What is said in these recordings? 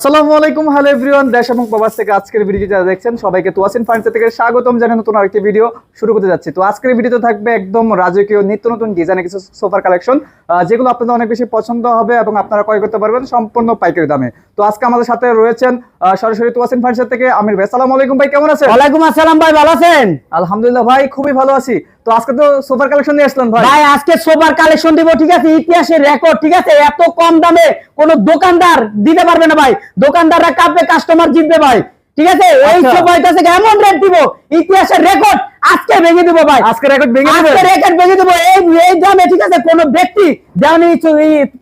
আসসালামু আলাইকুম hello everyone. দেশ এবং প্রবাস থেকে আজকের ভিডিও যারা দেখছেন সবাইকে তোয়াসিন ফার্নিচার থেকে স্বাগতম জানিয়ে নতুন আরেকটি ভিডিও। শুরু করতে যাচ্ছি। তো আজকের ভিডিওতে থাকবে একদম রাজকীয় নিত্য নতুন ডিজাইনের কিছু সোফার কালেকশন যেগুলো আপনাদের অনেক বেশি পছন্দ হবে এবং আপনারা ক্রয় করতে পারবেন সম্পূর্ণ পাইকারি দামে। তো আজকে আমাদের সাথে রয়েছেন সরাসরি তোয়াসিন ফার্নিচার থেকে আমির ভাই। আসসালামু আলাইকুম ভাই কেমন আছেন? ওয়ালাইকুম আসসালাম ভাই ভালো আছেন? আলহামদুলিল্লাহ ভাই খুবই ভালো আছি। তো আজকে তো সোফার কালেকশন নিয়ে আসলাম ভাই। ভাই আজকে সোফার কালেকশন দিব ঠিক আছে? ইতিহাসের রেকর্ড ঠিক আছে? এত কম দামে কোনো দোকানদার দিতে পারবে না ভাই। দোকানদাররা কাঁপবে কাস্টমার জিতবে ভাই। ঠিক আছে? ওই আচ্ছা। সোফা এমন রেট দিব ইতিহাসের রেকর্ড আজকে ভেঙে দিব ভাই। আজকে রেকর্ড ভেঙে আজকে রেকর্ড ভেঙে দিব। এই এই দামে ঠিক আছে? কোনো ব্যক্তি দেওয়ানি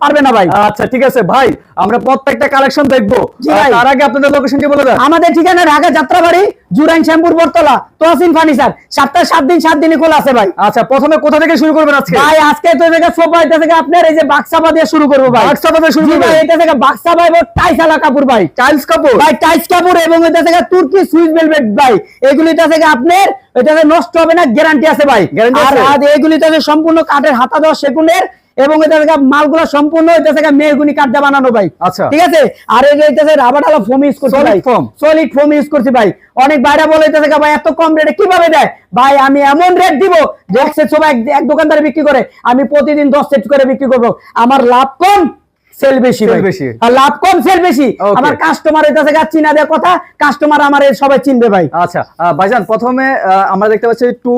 পারবে না ভাই। আচ্ছা ঠিক আছে। ভাই আমরা প্রত্যেকটা কালেকশন দেখব। তার আগে আপনাদের লোকেশনটি বলে দেন? আমাদের ঠিকানা ঢাকা যাত্রাবাড়ি জুরাইন শ্যামপুর বরতলা তোয়াসিন ফার্নিচার সপ্তাহে সাত দিন সাত দিনই খোলা আছে ভাই। আচ্ছা প্রথমে কোথা থেকে শুরু করবেন আজকে? ভাই আজকে তো থেকে সোফা এটা থেকে আপনার এই যে বাক্সাবা দিয়ে শুরু করব ভাই। বাক্সাবা দিয়ে শুরু করব ভাই, এটা থেকে বাক্সা ভাই টাইসালা কাপড় ভাই। টাইলস কাপড়? ভাই টাইস কাপড় এবং এটা থেকে তুর্কি সুইস ভেলভেট ভাই। এগুলি এটা থেকে আপনার থেকে নষ্ট হবে না গ্যারান্টি আছে ভাই। আর এগুলি থেকে সম্পূর্ণ কাঠের হাতা দেওয়া সেগুনের এবং এটা থেকে মালগুলো সম্পূর্ণ এটা থেকে মেহগুনি কাঠ দিয়ে বানানো ভাই। আচ্ছা। ঠিক আছে? আর এটা থেকে রাবার ডালা ফোম ইউজ করছি ভাই। সলিড ফোম ইউজ করছি ভাই। অনেক বাইরে বলে এটা থেকে ভাই এত কম রেটে কীভাবে দেয়? ভাই আমি এমন রেট দিব যে এক সেট সবাই এক দোকানদারে বিক্রি করে আমি প্রতিদিন দশ সেট করে বিক্রি করব। আমার লাভ কম সেল বেশি বেশি। আর লাভ কম সেল বেশি। আমার কাস্টমার কাছে থেকে চিনা দেওয়ার কথা কাস্টমার আমার সবাই চিনবে ভাই। আচ্ছা ভাইজান প্রথমে আমরা দেখতে পাচ্ছি টু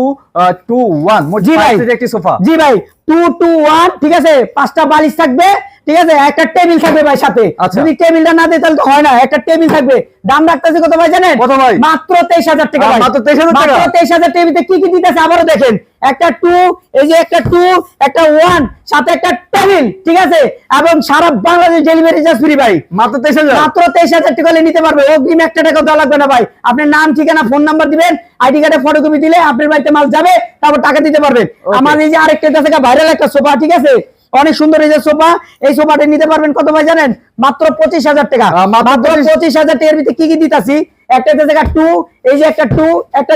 টু ওয়ান জি ভাই। একটি সোফা জি ভাই টু টু ওয়ান ঠিক আছে? পাঁচটা বালিশ থাকবে ঠিক আছে? একটা টেবিল থাকবে ভাই সাথে। আচ্ছা। যদি টেবিলটা না দেয় তাহলে তো হয় না। একটা টেবিল থাকবে। দাম রাখতেছে কত ভাই জানেন? কত ভাই? মাত্র তেইশ হাজার টাকা মাত্র 23,000 টাকা? মাত্র তেইশ হাজার টেবিলতে কি কি দিতেছে আবারও দেখেন। একটা টু এই যে একটা টু একটা ওয়ান সাথে একটা টেবিল ঠিক আছে? এবং সারা বাংলাদেশ ডেলিভারি চার্জ ফ্রি ভাই। মাত্র তেইশ হাজার? মাত্র তেইশ হাজার টাকা নিতে পারবে। অগ্রিম একটা টাকা দেওয়া লাগবে না ভাই। আপনার নাম ঠিকানা ফোন নাম্বার দিবেন। আইডি কার্ডে ফটোকপি দিলে আপনার বাড়িতে মাল যাবে তারপর টাকা দিতে পারবেন। আমার এই যে আরেকটা ভাইরাল একটা সোফা ঠিক আছে? অনেক সুন্দর এই যে সোফা এই সোফাটা নিতে পারবেন কত ভাই জানেন? মাত্র পঁচিশ হাজার টাকা। মাত্র পঁচিশ হাজার টাকার ভিতরে কি কি দিতাছি? একটা থেকে টু এই যে একটা টু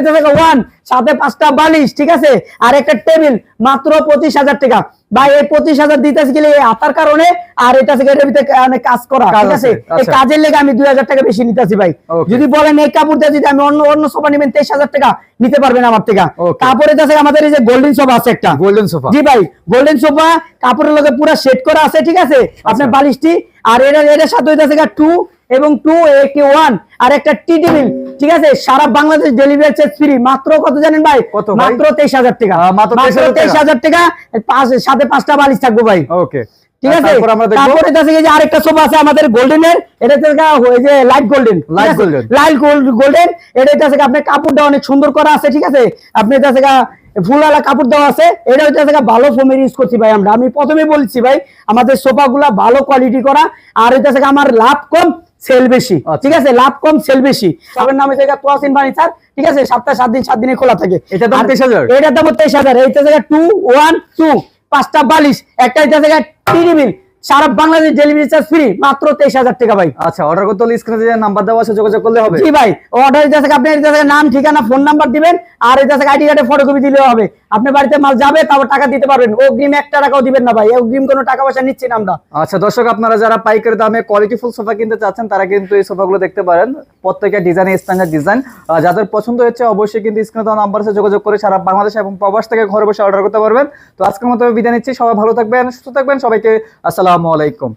থেকে ওয়ান সাথে পাঁচটা বালিশ ঠিক আছে? আর একটা টেবিল মাত্র পঁচিশ হাজার টাকা। ভাই এই পঁচিশ হাজার দিতেছি গেলে আতার কারণে আর এটা অনেক কাজ করা ঠিক আছে? এই আচ্ছা। কাজের লেগে আমি দুই হাজার টাকা বেশি নিতেছি ভাই। যদি বলেন এই যদি আমি অন্য অন্য সোফা নেবেন তেইশ হাজার টাকা নিতে পারবেন আমার থেকে। আমাদের এই যে গোল্ডেন সোফা আছে একটা। গোল্ডেন সোফা জি ভাই গোল্ডেন সোফা কাপড়ের লগে পুরো সেট করা আছে ঠিক আছে? আচ্ছা। আপনার বালিশটি আর সাথে হইতাছে টু এবং টু একটি ওয়ান আর একটা টি টেবিল ঠিক আছে? সারা বাংলাদেশ ডেলিভারি চার্জ ফ্রি মাত্র কত জানেন ভাই? কত মাত্র তেইশ হাজার টাকা। মাত্র তেইশ হাজার টাকা। সাথে পাঁচটা বালিশ থাকবে ভাই। ওকে ঠিক আছে? তারপর আমরা দেখব। তারপরে কাছে যে আরেকটা সোফা আছে আমাদের গোল্ডেনের এটা যে লাইট গোল্ডেন। লাইট গোল্ডেন এটা থেকে আপনার কাপড়টা অনেক সুন্দর করা আছে ঠিক আছে? আপনি এটা থেকে কাপড় দেওয়া আছে। এটা হচ্ছে ভালো ফোমের ইউজ করছি ভাই আমরা। আমি প্রথমে বলছি ভাই আমাদের সোফা গুলা ভালো কোয়ালিটি করা। আর এটা থেকে আমার লাভ কম সেল বেশি। আচ্ছা। ঠিক আছে লাভ কম সেল বেশি। সবের নামে জায়গা তোয়াসিন ফার্নিচার ঠিক আছে সপ্তাহে সাত দিন সাত দিনে খোলা থাকে। এটা দাম তেইশ হাজার? এটার দাম তেইশ হাজার। এইটা জায়গা টু ওয়ান টু পাঁচটা বালিশ একটা এটা জায়গা টিভি সারা বাংলাদেশ ডেলিভারি চার্জ ফ্রি মাত্র তেইশ হাজার টাকা ভাই। আচ্ছা অর্ডার করতে হলে স্ক্রিনে যে নাম্বার দেওয়া আছে যোগাযোগ করলে হবে। জি ভাই অর্ডার দিতে আপনি এটা থেকে নাম ঠিকানা ফোন নাম্বার দিবেন আর এটা থেকে আইডি কার্ডে ফটোকপি হবে। আপনার বাড়িতে মাল যাবে তারপর টাকা দিতে পারবেন। অগ্রিম টাকাও দিবেন না ভাই অগ্রিম কোনো টাকা পয়সা নিচ্ছি না আমরা। আচ্ছা দর্শক আপনারা যারা পাইকারি দামে কোয়ালিটি ফুল সোফা কিনতে চাচ্ছেন তারা কিন্তু এই সোফাগুলো দেখতে পারেন। প্রত্যেকের ডিজাইন স্ট্যান্ডার্ড ডিজাইন যাদের পছন্দ হচ্ছে অবশ্যই কিন্তু স্ক্রিনে দেওয়া নাম্বার যোগাযোগ করে সারা বাংলাদেশ এবং প্রবাস থেকে ঘরে বসে অর্ডার করতে পারবেন। তো আজকের মতো বিদায় নিচ্ছি সবাই ভালো থাকবেন সুস্থ থাকবেন সবাইকে আসসালামু আলাইকুম।